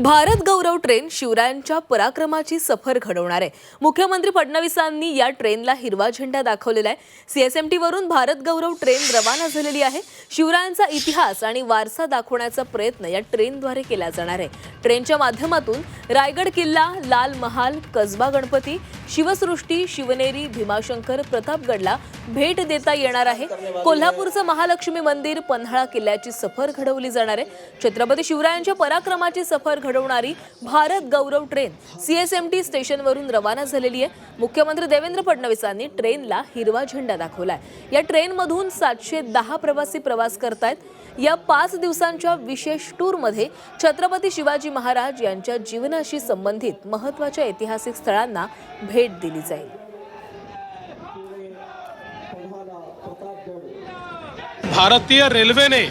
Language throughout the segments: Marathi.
भारत गौरव ट्रेन शिवरायांच्या पराक्रमाची सफर घडवणार आहे. मुख्यमंत्री फडणवीसांनी या ट्रेनला हिरवा झेंडा दाखवलेला आहे. सीएसएमटी वरून भारत गौरव ट्रेन रवाना झालेली आहे. शिवरायांचा इतिहास आणि वारसा दाखवण्याचा प्रयत्न या ट्रेनद्वारे केला जाणार आहे. ट्रेनच्या माध्यमातून रायगड किल्ला लाल महाल कसबा गणपती शिवसृष्टी शिवनेरी भीमाशंकर प्रतापगडला भेट देता येणार आहे. कोल्हापूरचं महालक्ष्मी मंदिर पन्हाळा किल्ल्याची सफर घडवली जाणार आहे. छत्रपती शिवरायांच्या पराक्रमाची सफर घडवणारी भारत गौरव ट्रेन सीएसएमटी स्टेशनवरून रवाना झालेली आहे. मुख्यमंत्री देवेंद्र फडणवीसांनी ट्रेनला हिरवा झेंडा दाखवलाय. या ट्रेनमधून सातशे दहा प्रवासी प्रवास करतायत. या पाच दिवसांच्या विशेष टूरमध्ये छत्रपती शिवाजी महाराज यांच्या जीवनाशी संबंधित महत्त्वाच्या ऐतिहासिक स्थळांना भेट दिली जाईल. भारतीय रेल्वेने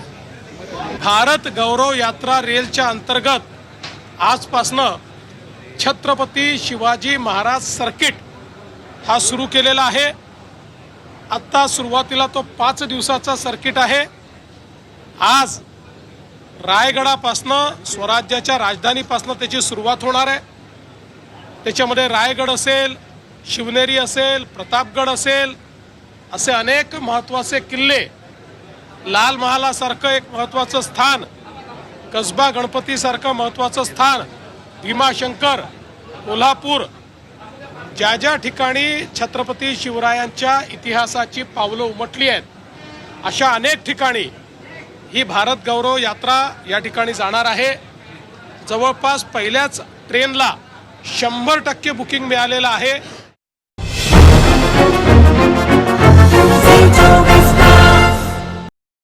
भारत गौरव यात्रा रेलच्या अंतर्गत आजपासनं छत्रपती शिवाजी महाराज सर्किट हा सुरू केलेला आहे. आत्ता सुरुवातीला तो पाच दिवसाचा सर्किट आहे. आज रायगडापासनं स्वराज्याच्या राजधानीपासनं त्याची सुरुवात होणार आहे. त्याच्यामध्ये रायगड असेल शिवनेरी असेल प्रतापगड असेल असे अनेक महत्त्वाचे किल्ले लाल महालासारखं एक महत्त्वाचं स्थान कसबा गणपतीसारखं महत्त्वाचं स्थान भीमाशंकर कोल्हापूर ज्या ज्या ठिकाणी छत्रपती शिवरायांच्या इतिहासाची पावलं उमटली आहेत अशा अनेक ठिकाणी ही भारत गौरव यात्रा या ठिकाणी जाणार आहे. जवळपास पहिल्याच ट्रेनला शंभर टक्के बुकिंग मिळालेलं आहे.